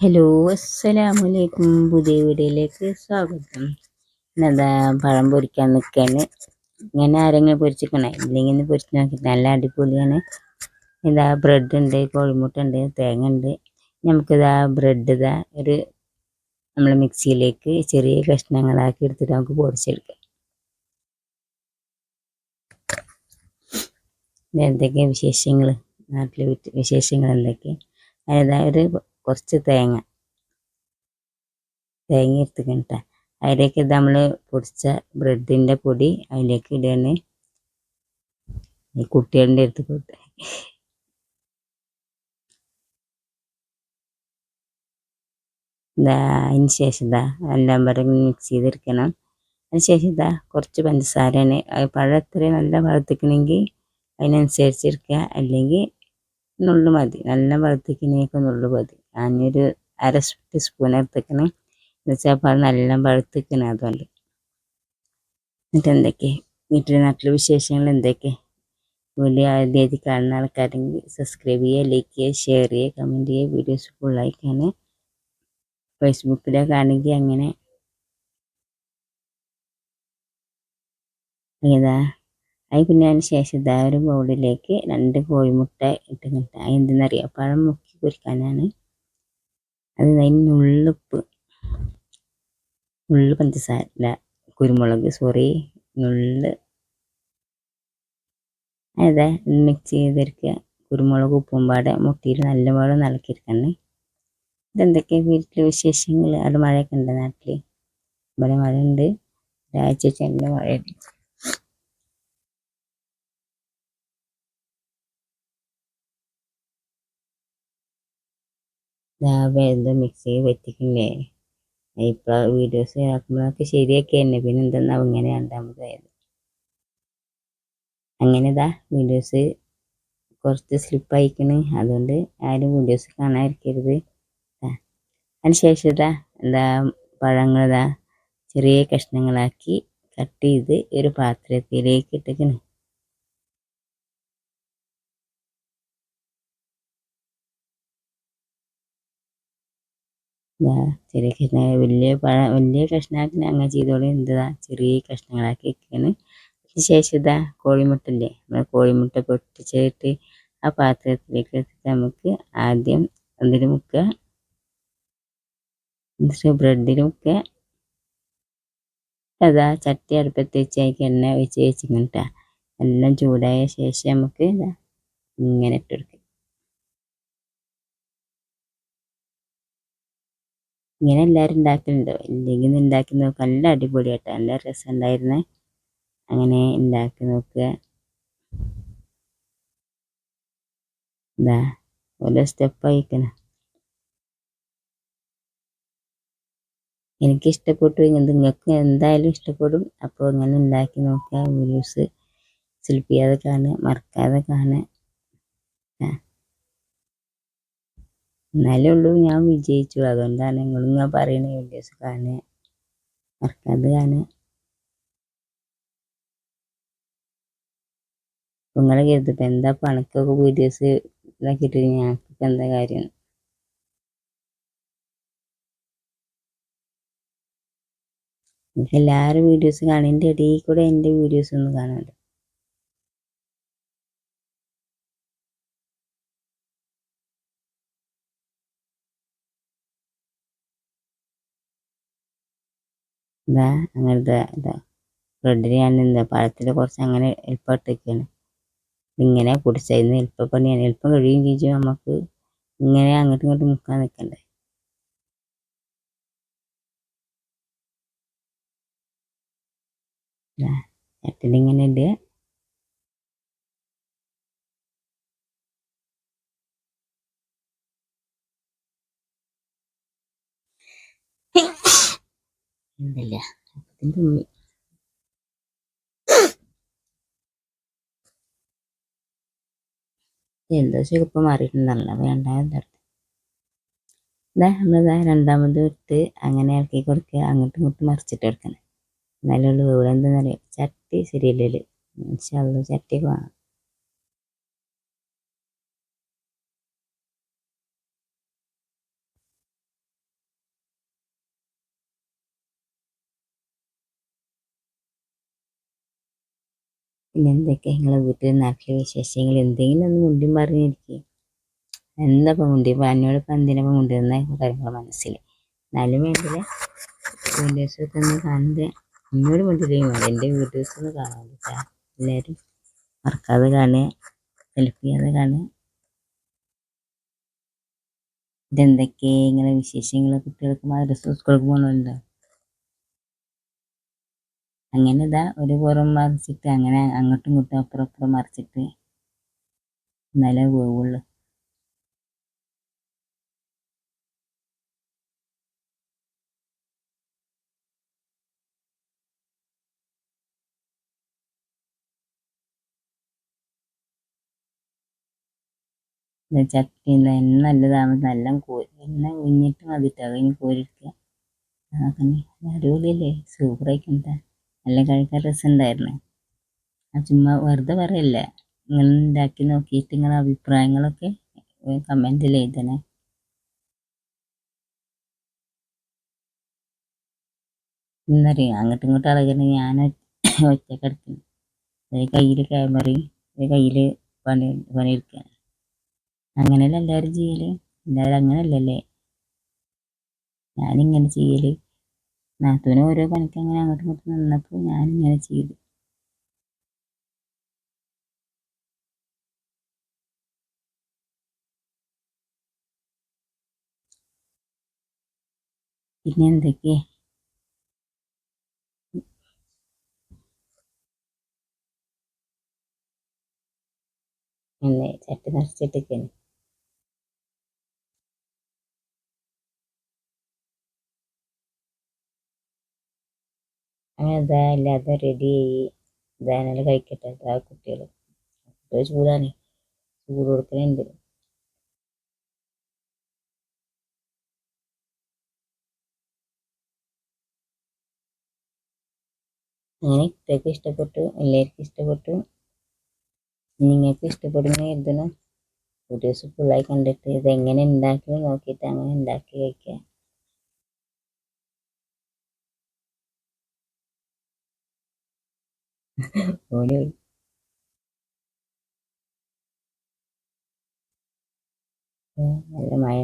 Hello അസ്സലാമലൈക്കും പുതിയ വീഡിയോയിലേക്ക് സ്വാഗതം. എന്താ പഴം പൊരിക്കാൻ നിൽക്കാണ് ഇങ്ങനെ ആരെങ്കിലും പൊരിച്ചിരിക്കണേ ഇല്ലെങ്കിൽ പൊരിച്ച് നോക്കി നല്ല അടിപൊളിയാണ്. ഇതാ ബ്രെഡ് ഉണ്ട് കോഴിമുട്ട ഉണ്ട് തേങ്ങ ഉണ്ട് നമുക്കിതാ ബ്രെഡ് ഇതാ ഒരു നമ്മൾ മിക്സിയിലേക്ക് ചെറിയ കഷ്ണങ്ങളാക്കി എടുത്തിട്ട് നമുക്ക് പൊടിച്ചെടുക്കാം. എന്തൊക്കെയാണ് വിശേഷങ്ങൾ നാട്ടിലെ വിശേഷങ്ങൾ എന്തൊക്കെ അതായത് കുറച്ച് തേങ്ങ. തേങ്ങ എടുത്തുക്കണ്ട അതിലേക്ക് നമ്മൾ പൊടിച്ച ബ്രെഡിന്റെ പൊടി അതിലേക്ക് ഇടുകയാണ് ഈ കുട്ടികളുടെ അടുത്ത് കൊടുത്ത്. ഇതാ അതിന് ശേഷം ഇതാ എല്ലാം പറഞ്ഞ് മിക്സ് ചെയ്തെടുക്കണം. അതിന് ശേഷം ഇതാ കുറച്ച് പഞ്ചസാരയാണ്. പഴം എത്രയും നല്ല വളർത്തിക്കണമെങ്കിൽ അതിനനുസരിച്ച് എടുക്കുക. അല്ലെങ്കിൽ നുള്ളു മതി. നല്ല വളർത്തിക്കണേക്ക് നുള്ളു മതി. ഞാനൊരു അര ടീസ്പൂൺ എടുത്തേക്കണേ. എന്നുവെച്ചാൽ പഴം നല്ല പഴുത്തിക്കണേ അതുകൊണ്ട്. എന്നിട്ട് എന്തൊക്കെ? വീട്ടിലെ നാട്ടിലെ വിശേഷങ്ങൾ എന്തൊക്കെ? വീഡിയോ ആദ്യമായിട്ട് കാണുന്ന ആൾക്കാരെങ്കിൽ സബ്സ്ക്രൈബ് ചെയ്യുക ലൈക്ക് ചെയ്യുക ഷെയർ ചെയ്യുക കമന്റ് ചെയ്യുക. വീഡിയോസ് ഫുള്ളായിക്കാണ് കാണുക ഫേസ്ബുക്കിലെ കാണുക അങ്ങനെ. ഏതാ? അത് പിന്നെ അതിന് ശേഷം ഇതാ ഒരു ബൗളിലേക്ക് രണ്ട് കോഴിമുട്ട ഇട്ട് കിട്ടുക എന്തെന്നറിയാം പഴം മുക്കി പൊരിക്കാനാണ്. അത് നുള്ളുപ്പ് നുള്ളു പഞ്ചസാര കുരുമുളക് സോറി നുള്ള്. അതെ മിക്സ് ചെയ്തെടുക്കുക. കുരുമുളക് ഉപ്പും പാടെ മുട്ടിയിൽ നല്ലപോലെ നിലക്കിയിരിക്കണേ ഇതെന്തൊക്കെ വീട്ടിലെ വിശേഷങ്ങൾ അവിടെ മഴയൊക്കെ ഉണ്ട് നാട്ടിൽ ഇവിടെ മഴ ഉണ്ട് ഒരാഴ്ച നല്ല മഴയുണ്ട് വെറുതെ മിക്സി പറ്റിക്കില്ലേ ഇപ്പോൾ വീഡിയോസ് ആക്കുമ്പോഴൊക്കെ ശരിയൊക്കെ തന്നെ. പിന്നെ എന്തെന്നാ ഇങ്ങനെ രണ്ടാമത് ആയത്. അങ്ങനെ ഇതാ വീഡിയോസ് കുറച്ച് സ്ലിപ്പ് അയക്കണ് അതുകൊണ്ട് ആരും വീഡിയോസ് കാണാതിരിക്കരുത്. അതിന് ശേഷം ഇതാ എന്താ പഴങ്ങളിതാ ചെറിയ കഷ്ണങ്ങളാക്കി കട്ട് ചെയ്ത് ഒരു പാത്രത്തിലേക്ക് ഇട്ടിക്കണ്. ചെറിയ കഷ്ണങ്ങൾ വലിയ പഴ വലിയ കഷ്ണമാക്കി അങ്ങനെ ചെയ്തോളി. എന്താ ചെറിയ കഷ്ണങ്ങളാക്കി അതിന് ശേഷം ഇതാ കോഴിമുട്ടല്ലേ നമ്മൾ കോഴിമുട്ട പൊട്ടിച്ചിട്ട് ആ പാത്രത്തിലേക്ക് എടുത്തിട്ട് നമുക്ക് ആദ്യം അതിൽ മുക്കുക എന്നിട്ട് ബ്രെഡിൽ മുക്കുക അതാ ചട്ടി അടുപ്പത്ത് വെച്ച് അതിലേക്ക് എണ്ണ ഒഴിച്ച് വെച്ചിങ്ങനെ എല്ലാം ചൂടായ ശേഷം നമുക്ക് ഇങ്ങനെ ഇട്ടെടുക്കാം ഇങ്ങനെ എല്ലാവരും ഉണ്ടാക്കലുണ്ടോ. ഇല്ലെങ്കിൽ ഉണ്ടാക്കി നോക്കുക നല്ല അടിപൊളിയായിട്ട് നല്ല രസമുണ്ടായിരുന്നു. അങ്ങനെ ഉണ്ടാക്കി നോക്കുക. എന്താ ഓരോ സ്റ്റെപ്പ് അയക്കണം എനിക്ക് ഇഷ്ടപ്പെട്ടു നിങ്ങൾക്ക് എന്തായാലും ഇഷ്ടപ്പെടും. അപ്പോൾ ഇങ്ങനെ ഉണ്ടാക്കി നോക്കുക. വീഡിയോസ് സ്ലിപ്പ് ചെയ്യാതെ കാണുക മറക്കാതെ കാണുക. എന്നാലേ ഉള്ളൂ ഞാൻ വിജയിച്ചു. അതുകൊണ്ടാണ് നിങ്ങളും ഞാൻ പറയുന്നത് വീഡിയോസ് കാണുക. മറക്കാതെ കാണുക. നിങ്ങളെ കരുതിപ്പോൾ എന്താ പണക്കൊക്കെ വീഡിയോസ് ഇതാക്കിയിട്ട് ഞങ്ങൾക്ക് എന്താ കാര്യം? എല്ലാവരും വീഡിയോസ് കാണുന്നതിന്റെ ഇടയിൽ കൂടെ എന്റെ വീഡിയോസ് ഒന്ന് കാണാമല്ലോ ഇതാ അങ്ങനത്തെ ഇതാ. ബ്രെഡിന് ഞാൻ എന്താ പഴത്തിൽ കുറച്ച് അങ്ങനെ എളുപ്പം ഇട്ടേക്കാണ്. ഇങ്ങനെ കുടിച്ചതിന് എളുപ്പപ്പണിയാണ്. എളുപ്പം കഴിയുകയും ചെയ്യും നമുക്ക് ഇങ്ങനെ അങ്ങോട്ടും ഇങ്ങോട്ടും മുക്കാൻ നിൽക്കണ്ടേ ചട്ടിലിങ്ങനെ ഇടുക എന്തില്ല ഉള്ളിൽ എന്തോ ചുവപ്പ് മാറിയിട്ടുണ്ടല്ലോ വേണ്ടാന്ന് ഇതാ നമ്മളിതാ രണ്ടാമത് ഇട്ട് അങ്ങനെ ഇളക്കി കൊടുക്കുക അങ്ങോട്ടും ഇങ്ങോട്ടും മറിച്ചിട്ട് എടുക്കണം ഇവിടെ എന്താണെന്നറിയാം ചട്ടി ശരിയല്ലേ ചട്ടി വേണം. പിന്നെ എന്തൊക്കെ നിങ്ങളെ വീട്ടിൽ നാട്ടിലെ വിശേഷങ്ങൾ എന്തെങ്കിലും ഒന്ന് മുണ്ടിയും പറഞ്ഞിരിക്കും. എന്താ മുണ്ടി? എന്നോട് ഇപ്പം എന്തിനപ്പം മുണ്ടിരുന്ന കാര്യങ്ങൾ മനസ്സിൽ എന്നാലും വേണ്ടില്ല. വീഡിയോസൊക്കെ ഒന്ന് കാണുന്നത് എന്നോട് മുണ്ടില്ലെങ്കിൽ മതി. എന്റെ വീഡിയോസ് ഒന്ന് കാണാൻ കേട്ടോ എല്ലാവരും മറക്കാതെ കാണുക. ഹെൽപ്പ് ചെയ്യാതെ കാണുക. ഇതെന്തൊക്കെ ഇങ്ങനെ വിശേഷങ്ങൾ കുട്ടികൾക്ക് മദ്രസ സ്കൂൾക്ക് പോകുന്നുണ്ടോ അങ്ങനെ ഇതാ ഒരു പുറം മറിച്ചിട്ട് അങ്ങനെ അങ്ങോട്ടും ഇങ്ങോട്ടും അപ്പുറം അപ്പുറം മറിച്ചിട്ട് എന്നാലേ പോവുള്ളൂ. ചട്ടി എണ്ണ നല്ലതാണ്. നല്ല കോരി എണ്ണ കുഞ്ഞിട്ട് മതിട്ടോ. കഴിഞ്ഞ് കോരിയെടുക്കുക. അതൊക്കെ അടിപൊളിയല്ലേ സൂപ്പറായിക്കണ്ട. നല്ല കഴിക്കാൻ രസമുണ്ടായിരുന്നു. ആ ചുമ്മാ വെറുതെ പറയല്ല. നിങ്ങൾ ഉണ്ടാക്കി നോക്കിയിട്ട് നിങ്ങളുടെ അഭിപ്രായങ്ങളൊക്കെ കമന്റിൽ എഴുതണേ. എന്നറിയാം അങ്ങോട്ടും ഇങ്ങോട്ടും ഇളകുന്ന ഞാൻ ഒറ്റ കിടക്കുന്നു. ഒരു കയ്യിൽ ക്യാമറയും ഒരു കയ്യിൽ പണി പണിയെടുക്കുക അങ്ങനെയല്ല എല്ലാവരും ചെയ്യൽ. എല്ലാവരും അങ്ങനെയല്ലല്ലേ? ഞാനിങ്ങനെ ചെയ്യൽ. നാത്തൂന് ഓരോ പണിക്ക് അങ്ങനെ അങ്ങോട്ടും ഇങ്ങോട്ടും നിന്നപ്പോൾ ഞാനിങ്ങനെ ചെയ്തു. പിന്നെ എന്തൊക്കെ? അല്ലേ ചട്ടി നിറച്ചിട്ടൊക്കെയാണ് അങ്ങനെ ഇതാ എല്ലാതും റെഡിയായി ഇതായാലും കഴിക്കട്ടെ ഇതാ കുട്ടികൾ കുട്ടികൾ ചൂടാണ്. ചൂട് കൊടുക്കുന്നുണ്ട് അങ്ങനെ കുട്ടികൾക്ക് ഇഷ്ടപ്പെട്ടു എല്ലാവർക്കും ഇഷ്ടപ്പെട്ടു. നിങ്ങൾക്ക് ഇഷ്ടപ്പെടുന്ന കരുതണം വീഡിയോസ് ഫുള്ളായി കണ്ടിട്ട് ഇതെങ്ങനെ ഉണ്ടാക്കി നോക്കിയിട്ട് അങ്ങനെ ഉണ്ടാക്കി കഴിക്കുക. ഓൽ നല്ല മഴ